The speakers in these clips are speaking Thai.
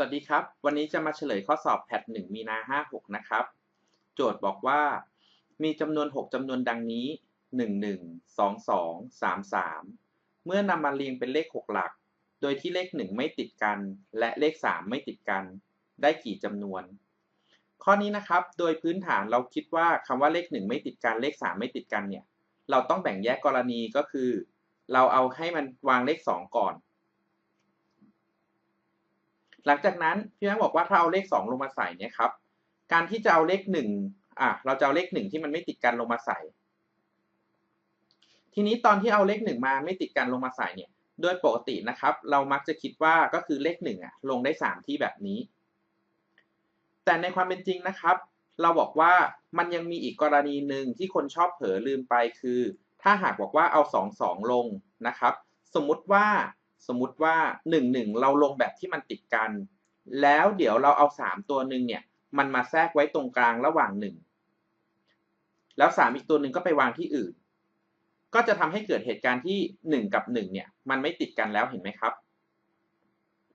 สวัสดีครับ วันนี้จะมาเฉลยข้อสอบแพท1มีนา 56 นะครับ โจทย์บอกว่า มีจำนวน 6จำนวนดังนี้ 11 22 33 เมื่อนำมาเรียงเป็นเลข 6 หลัก โดยที่เลข 1 ไม่ติดกัน และเลข 3 ไม่ติดกัน ได้กี่จำนวน ข้อนี้นะครับ โดยพื้นฐานเราคิดว่าคำว่าเลข 1 ไม่ติดกัน เลข 3 ไม่ติดกันเนี่ย เราต้องแบ่งแยกกรณีก็คือ เราเอาให้มันวางเลข 2 ก่อน หลังจากนั้นพี่แบงค์บอกว่าถ้าเอาเลข 2 ลงมาใส่เนี่ยครับ การที่จะเอาเลข1อะเราจะเอาเลข 1 ที่มันไม่ติดกันลงมาใส่ ทีนี้ตอนที่เอาเลข 1 มาไม่ติดกันลงมาใส่เนี่ยโดยปกตินะครับ เรามักจะคิดว่าก็คือเลข1อะลงได้ 3 ที่แบบนี้ แต่ในความเป็นจริงนะครับ เราบอกว่ามันยังมีอีกกรณีหนึ่งที่คนชอบเผลอลืมไปคือ ถ้าหากบอกว่าเอา 2 2 ลงนะครับ สมมุติว่า สมมุติว่า 1 1 เราลงแบบที่มันติดกัน แล้วเดี๋ยวเราเอา 3 ตัวหนึ่งเนี่ย มันมาแทรกไว้ตรงกลางระหว่าง 1 แล้ว 3 อีกตัวหนึ่งก็ไปวางที่อื่น ก็จะทำให้เกิดเหตุการณ์ที่ 1 กับ 1 เนี่ย มันไม่ติดกันแล้วเห็นไหมครับ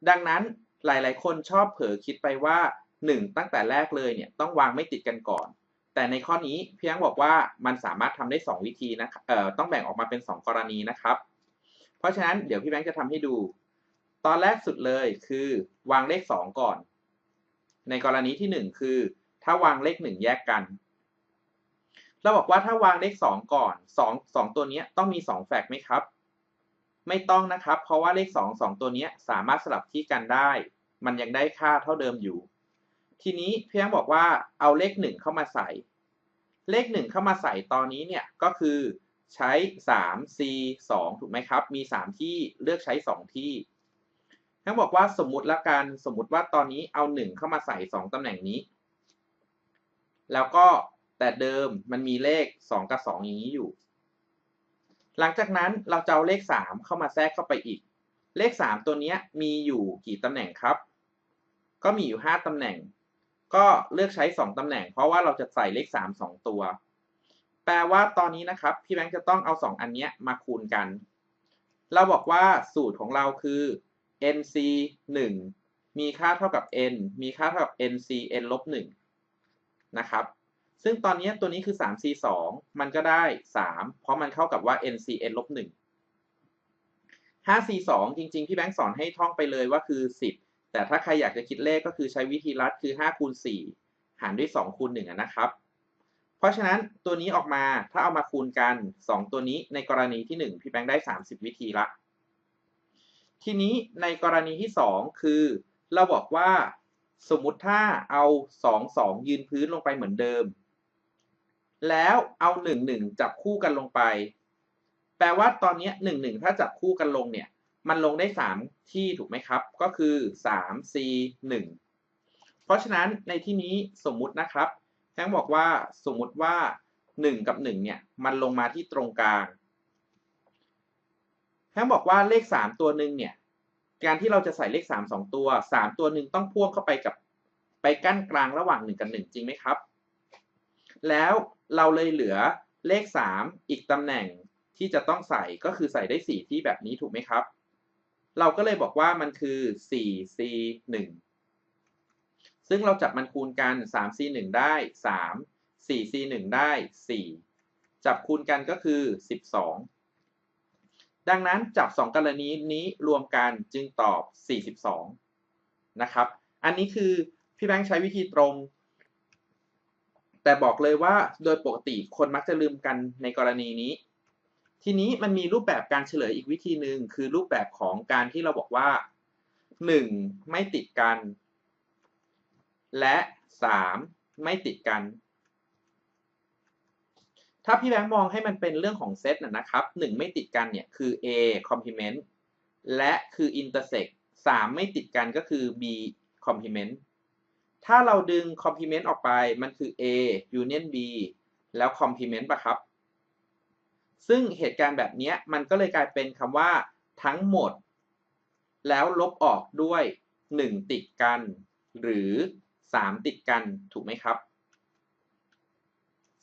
ดังนั้นหลายๆ คนชอบเผลอคิดไปว่า 1 ตั้งแต่แรกเลยเนี่ยต้องวางไม่ติดกันก่อน แต่ในข้อนี้เพียงบอกว่ามันสามารถทำได้ 2 วิธีนะเอ่อต้องแบ่งออกมาเป็น 2 กรณีนะครับ เพราะฉะนั้นเดี๋ยวพี่แบงค์จะทำให้ดู ตอนแรกสุดเลยคือวางเลข 2 ก่อน ในกรณีที่ 1 คือ ถ้าวางเลข 1 แยกกัน เราบอกว่าถ้าวางเลข 2 ก่อน 2 2 ตัวนี้ต้องมี 2 แฟกไหมครับ ไม่ต้องนะครับ เพราะว่าเลข 2 2 ตัวนี้สามารถสลับที่กันได้ มันยังได้ค่าเท่าเดิมอยู่ ทีนี้เพียงบอกว่าเอาเลข 1 เข้ามาใส่ เลข 1 เข้ามาใส่ตอนนี้เนี่ยก็คือ ใช้ 3 c 2ถูกไหมครับ มี 3 ที่เลือกใช้ 2 ที่ทั้งบอกว่าสมมุติละกัน สมมุติว่าตอนนี้เอา 1 เข้ามาใส่ 2ตำแหน่งนี้ แล้วก็แต่เดิมมันมีเลข 2 กับ 2 อย่างนี้อยู่ หลังจากนั้นเราจะเอาเลข 3 เข้ามาแทรกเข้าไปอีก เลข 3 ตัวนี้มีอยู่กี่ตำแหน่งครับ ก็มีอยู่ 5ตำแหน่ง ก็เลือกใช้ 2ตำแหน่ง เพราะว่าเราจะใส่เลข 3 2 ตัว แปลว่าตอนนี้นะครับพี่แบงค์จะต้องเอา 2 อันนี้มาคูณกัน เราบอกว่าสูตรของเราคือ nc 1 มีค่าเท่ากับ n มีค่าเท่ากับ nc n ลบ1นะครับ ซึ่งตอนนี้ตัวนี้คือ 3c 2มันก็ได้ 3 เพราะมันเข้ากับว่า nc n ลบ1 5c 2จริง ๆ พี่แบงค์สอนให้ท่องไปเลยว่าคือ 10 แต่ถ้าใครอยากจะคิดเลขก็คือใช้วิธีลัดคือ5คูณ4หารด้วย2คูณ1นะครับ ราะฉะนั้นตัวนี้ออกมาถ้าเอามาคูณกัน 2 ตัวนี้ในกรณีที่ 1 พี่แบงค์ได้ 30 วิธีละ ทีนี้ในกรณีที่ 2 คือ เราบอกว่าสมมุติถ้าเอา 2 2 ยืนพื้นลงไปเหมือนเดิม แล้วเอา 1 1 จับคู่กันลงไป แปลว่าตอนนี้ 1 1 ถ้าจับคู่กันลงเนี่ย มันลงได้ 3 ที่ถูกไหมครับ ก็คือ3 c 1เพราะฉะนั้นในที่นี้สมมุตินะครับ แฮงบอกว่าสมมุติว่า 1 กับ 1 เนี่ย มันลงมาที่ตรงกลางแฮงบอกว่าเลข 3 ตัวหนึ่งเนี่ย การที่เราจะใส่เลข 3 2 ตัว 3 ตัวหนึ่งต้องพ่วงเข้าไปกับไปกั้นกลางระหว่าง 1 กับ 1 จริงไหมครับ แล้วเราเลยเหลือเลข 3 อีกตำแหน่งที่จะต้องใส่ก็คือใส่ได้ 4 ที่แบบนี้ถูกไหมครับ เราก็เลยบอกว่ามันคือ 4c 1 ซึ่งเราจับมันคูณกัน 3c 1 ได้ 3 4c 1 ได้ 4 จับคูณกันก็คือ 12 ดังนั้นจับ 2 กรณีนี้รวมกันจึงตอบ 42 นะครับ อันนี้คือพี่แบงค์ใช้วิธีตรง แต่บอกเลยว่าโดยปกติคนมักจะลืมกันในกรณีนี้ ทีนี้มันมีรูปแบบการเฉลยอีกวิธีหนึ่งคือรูปแบบของการที่เราบอกว่า 1 ไม่ติดกัน และ 3 ไม่ติดกัน ถ้าพี่แบงค์มองให้มันเป็นเรื่องของเซตนะครับ 1 ไม่ติดกันเนี่ยคือ A complement และคือ intersect 3 ไม่ติดกันก็คือ B complement ถ้าเราดึง complement ออกไปมันคือ A union B แล้ว complement ปะครับ ซึ่งเหตุการณ์แบบนี้มันก็เลยกลายเป็นคำว่าทั้งหมด แล้วลบออกด้วย 1 ติดกัน หรือ 3 ติดกันถูกไหมครับ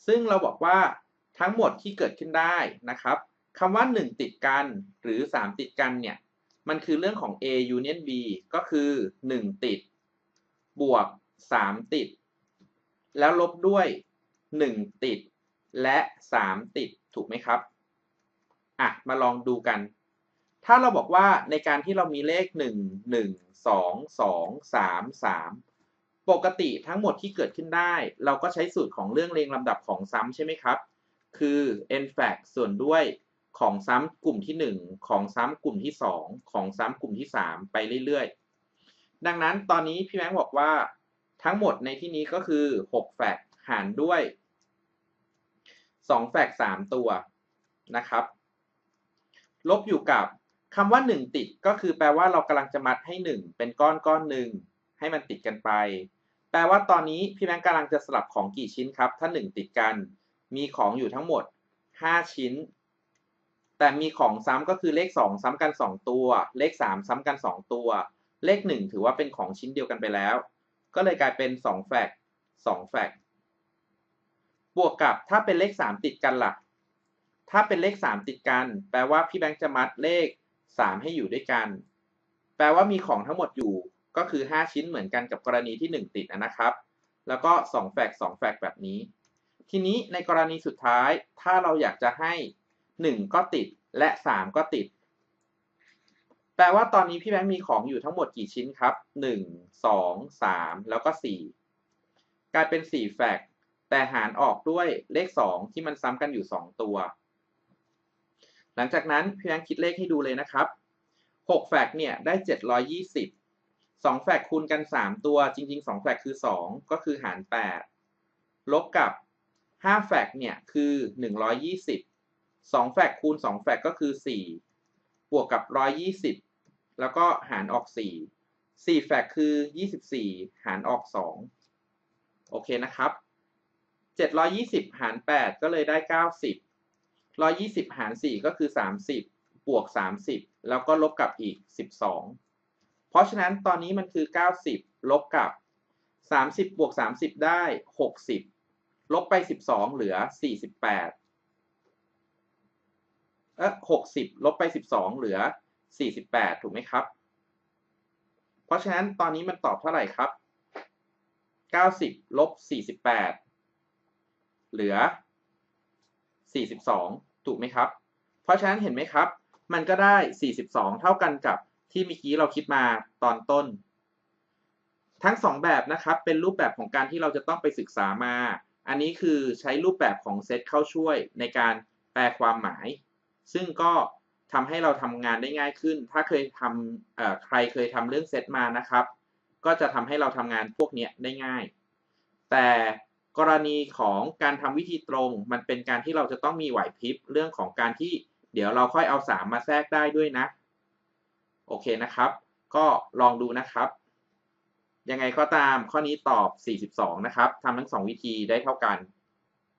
ซึ่งเราบอกว่าทั้งหมดที่เกิดขึ้นได้นะครับคำว่า 1 ติดกันหรือ 3 ติดกันเนี่ย มันคือเรื่องของ A union B ก็คือ 1 ติด บวก 3 ติด แล้วลบด้วย 1 ติด และ 3 ติดถูกไหมครับอะมาลองดูกัน ถ้าเราบอกว่าในการที่เรามีเลข 1 1 2 2 3 3 ปกติทั้งหมดที่เกิดขึ้นได้ เราก็ใช้สูตรของเรื่องเรียงลำดับของซ้ำใช่ไหมครับ คือ n fact ส่วนด้วยของซ้ำกลุ่มที่ 1 ของซ้ำกลุ่มที่ 2 ของซ้ำกลุ่มที่ 3 ไปเรื่อยๆ ดังนั้นตอนนี้พี่แบงค์บอกว่าทั้งหมดในที่นี้ก็คือ6แฟกหารด้วย2แฟก3ตัวนะครับ ลบอยู่กับคำว่า 1 ติดก็คือแปลว่าเรากำลังจะมัดให้ 1 เป็นก้อนก้อนหนึ่งให้มันติดกันไป แปลว่าตอนนี้พี่แบงค์กำลังจะสลับของกี่ชิ้นครับ ถ้า 1 ติดกัน มีของอยู่ทั้งหมด 5 ชิ้น แต่มีของซ้ำก็คือเลข 2 ซ้ำกัน 2 ตัว เลข 3 ซ้ำกัน 2 ตัว เลข 1 ถือว่าเป็นของชิ้นเดียวกันไปแล้ว ก็เลยกลายเป็น 2 แฟก2แฟกบวกกับถ้าเป็นเลข 3 ติดกันล่ะ ถ้าเป็นเลข 3 ติดกัน แปลว่าพี่แบงค์จะมัดเลข 3 ให้อยู่ด้วยกัน แปลว่ามีของทั้งหมดอยู่ ก็คือ 5 ชิ้นเหมือนกันกับกรณีที่ 1 ติดนะครับ แล้วก็ 2 แฟก2แฟกแบบนี้ ทีนี้ในกรณีสุดท้ายถ้าเราอยากจะให้ 1 ก็ติดและ 3 ก็ติด แปลว่าตอนนี้พี่แบงค์มีของอยู่ทั้งหมดกี่ชิ้นครับ 1 2 3 แล้วก็ 4 กลายเป็น 4 แฟกแต่หารออกด้วยเลข 2 ที่มันซ้ำกันอยู่ 2 ตัว หลังจากนั้นพี่แบงค์คิดเลขให้ดูเลยนะครับ6แฟกเนี่ยได้ 720 2แฟกคูณกัน 3 ตัวจริง ๆ 2แฟกคือ 2 ก็คือหาร 8 ลบกับ 5 แฟกเนี่ยคือ 120 2แฟกคูณ 2 แฟกก็คือ 4 บวกกับ 120 แล้วก็หารออก 4 4แฟกคือ 24 หารออก 2 โอเคนะครับ 720 หาร 8 ก็เลยได้ 90 120 หาร 4 ก็คือ 30 บวก 30 แล้วก็ลบกับอีก 12 เพราะฉะนั้นตอนนี้มันคือ 90 ลบกับ 30 บวก 30 ได้ 60 ลบไป 12 เหลือ 48เออ60 ลบไป 12 เหลือ 48 ถูกไหมครับ เพราะฉะนั้นตอนนี้มันตอบเท่าไหร่ครับ 90 ลบ 48 เหลือ 42 ถูกไหมครับ เพราะฉะนั้นเห็นไหมครับ มันก็ได้ 42 เท่ากันกับ ที่เมื่อกี้เราคิดมาตอนต้น ทั้ง 2 แบบนะครับเป็นรูปแบบของการที่เราจะต้องไปศึกษามา อันนี้คือใช้รูปแบบของเซตเข้าช่วยในการแปลความหมาย ซึ่งก็ทำให้เราทำงานได้ง่ายขึ้น ถ้าเคยทำใครเคยทำเรื่องเซตมานะครับ ก็จะทำให้เราทำงานพวกนี้ได้ง่าย แต่กรณีของการทำวิธีตรง มันเป็นการที่เราจะต้องมีไหวพริบเรื่องของการที่เดี๋ยวเราค่อยเอา 3 มาแทรกได้ด้วยนะ โอเคนะครับ ก็ลองดูนะครับ ยังไงก็ตามข้อนี้ตอบ 42 นะครับทำทั้ง 2 วิธีได้เท่ากัน